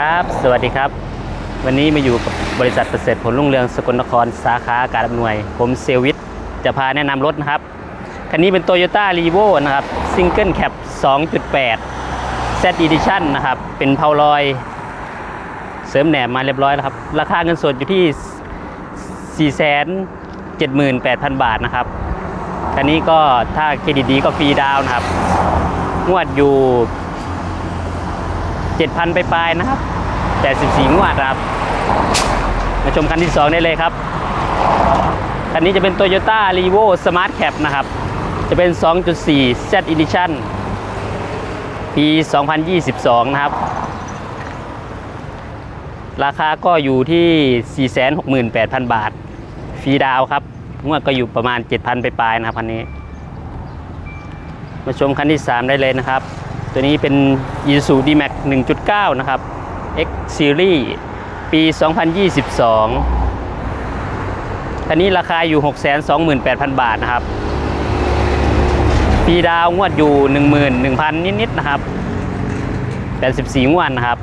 ครับ สวัสดีครับ วันนี้มาอยู่กับบริษัทประเสริฐผลรุ่งเรืองสกลนครสาขาการอำนวย ผมเซลวิทจะพาแนะนำรถนะครับ คันนี้เป็น Toyota r e v o นะครับ Single Cap 2.8 Z Edition นะครับ เป็นเพาลอย เสริมแหนบมาเรียบร้อยแล้วครับ ราคาเงินสดอยู่ที่ 478,000 บาทนะครับ คันนี้ก็ถ้าเครดิตดีก็ฟรีดาวน์นะครับ งวดอยู่ 7,000 ไปปลายนะครับ 84 งวดครับ มาชมคันที่ 2 ได้เลยครับ คันนี้จะเป็น Toyota r e v o Smart Cap นะครับ จะเป็น 2.4 Z Edition ปี 2022 นะครับ ราคาก็อยู่ที่ 468,000 บาท ฟรีดาวครับ งวดก็อยู่ประมาณ 7,000 ไปปลายนะครับคันนี้ มาชมคันที่ 3 ได้เลยนะครับ ตัวนี้เป็น i s u D-Max 1.9 นะครับ X Series ปี 2022 คันนี้ราคาอยู่ 628,000 บาทนะครับปีดาวงวดอยู่ 11,000 นิด ๆ นะครับ 84 งวดนะครับ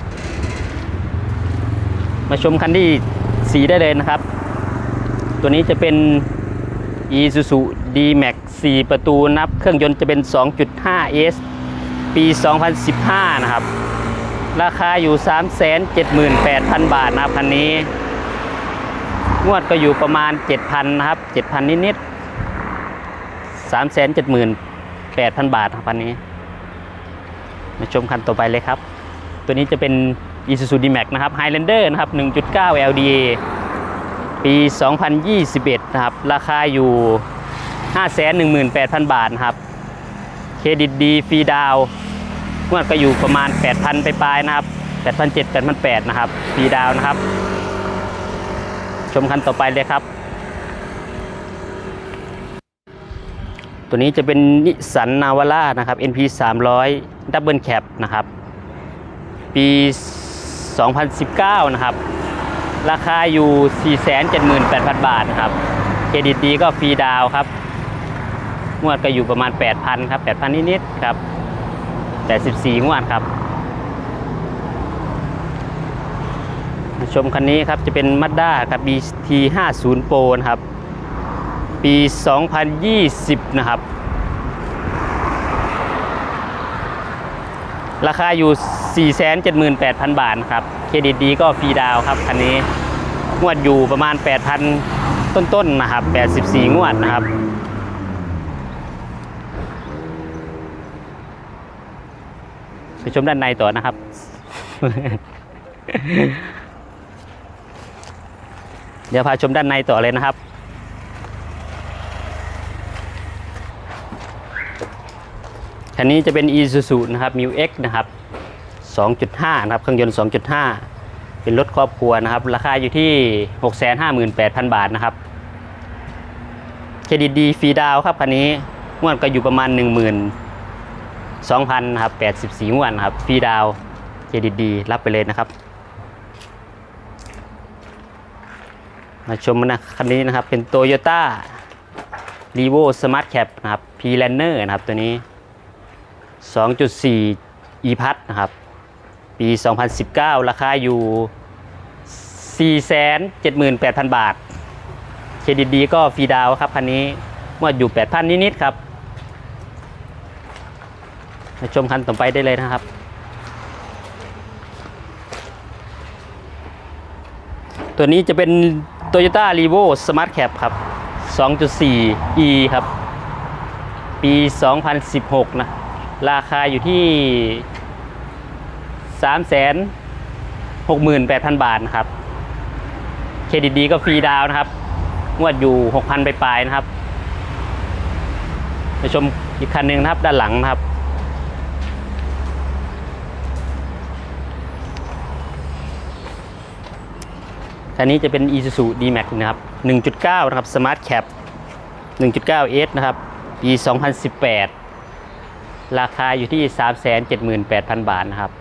มาชมคันที่4ได้เลยนะครับ ตัวนี้จะเป็น Isuzu D-Max 4 ประตูนับ เครื่องยนต์จะเป็น 2.5S ปี 2015 นะครับ ราคาอยู่ 378,000 บาทนะครับคันนี้ งวดก็อยู่ประมาณ 7,000 นะครับ 7,000 นิดๆ378,000 บาทครับคันนี้ มาชมคันต่อไปเลยครับ ตัวนี้จะเป็น Isuzu D-Max นะครับ Highlander นะครับ 1.9 LDA ปี 2021 นะครับ ราคาอยู่ 518,000 บาทนะครับ รดิตดีฟรีดาวงวดก็อยู่ประมาณ 8,000ไปปลายนะครับ8,700 8,800นะครับฟรีดาวนะครับ ชมคันต่อไปเลยครับ ตัวนี้จะเป็นนิสันนาวาร่านะครับ NP 300 Double Cap นะครับ ปี 2019 นะครับ ราคาอยู่ 478,000 บาทนะครับ เครดิตดีก็ฟรีดาวครับ งวดก็อยู่ประมาณ 8,000 ครับ 8,000 นิดๆครับ84งวดครับ ชมคันนี้ครับจะเป็น Mazda กับ BT 50 Pro นะครับ ปี 2020 นะครับ ราคาอยู่ 478,000 บาทครับ เครดิตดีก็ฟรีดาวครับคันนี้ งวดอยู่ประมาณ 8,000 ต้นๆ นะครับ 84 งวดนะครับ ไป ชมด้านในต่อนะครับ เดี๋ยวพาชมด้านในต่อเลยนะครับ คันนี้จะเป็น Isuzu นะครับ m u X นะครับ 2.5 นะครับ เครื่องยนต์ 2.5 เป็นรถครอบครัวนะครับ ราคาอยู่ที่ 658,000 บาทนะครับ เครดิตดีฟรีดาวครับคันนี้งวดก็อยู่ประมาณ 10,000 2,000นะครับ84งวดนครับฟรีดาวเครดิตดีรับไปเลยนะครับ มาชมนะคันนี้นะครับเป็น Toyota r e v o Smart Cap นะครับ P Lanner นะครับตัวนี้ 2.4 e p a s นะครับ ปี 2019 ราคาอยู่ 478,000 บาท เครดิตดีก็ฟรีดาวครับคันนี้งวดอยู่ 8,000 นิดๆครับ มาชมคันต่อไปได้เลยนะครับ ตัวนี้จะเป็น Toyota r e v o Smart Cap ครับ 2.4 E ครับ ปี 2016 นะ ราคาอยู่ที่ 368,000 บาทนะครับ เครดิตดีก็ฟรีดาวนะครับ งวดอยู่ 6,000 ไปปลายนะครับมาชมอีกคันหนึ่งนะครับ ด้านหลังนะครับ คันนี้จะเป็น Isuzu D-Max นะครับ 1.9 นะครับ Smart Cap 1.9S นะครับ ปี 2018 ราคาอยู่ที่ 378,000 บาทนะครับ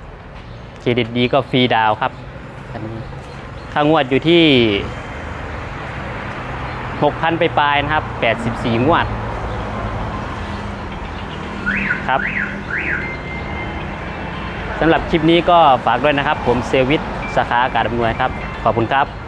เครดิตดีก็ฟรีดาวน์ครับคันนี้ค่างวดอยู่ที่ 6,000 ไปปลายๆนะครับ 84 งวด ครับสำหรับคลิปนี้ก็ฝากด้วยนะครับ ผมเซลวิทสาขาอากาศอำนวยครับ ขอบคุณครับ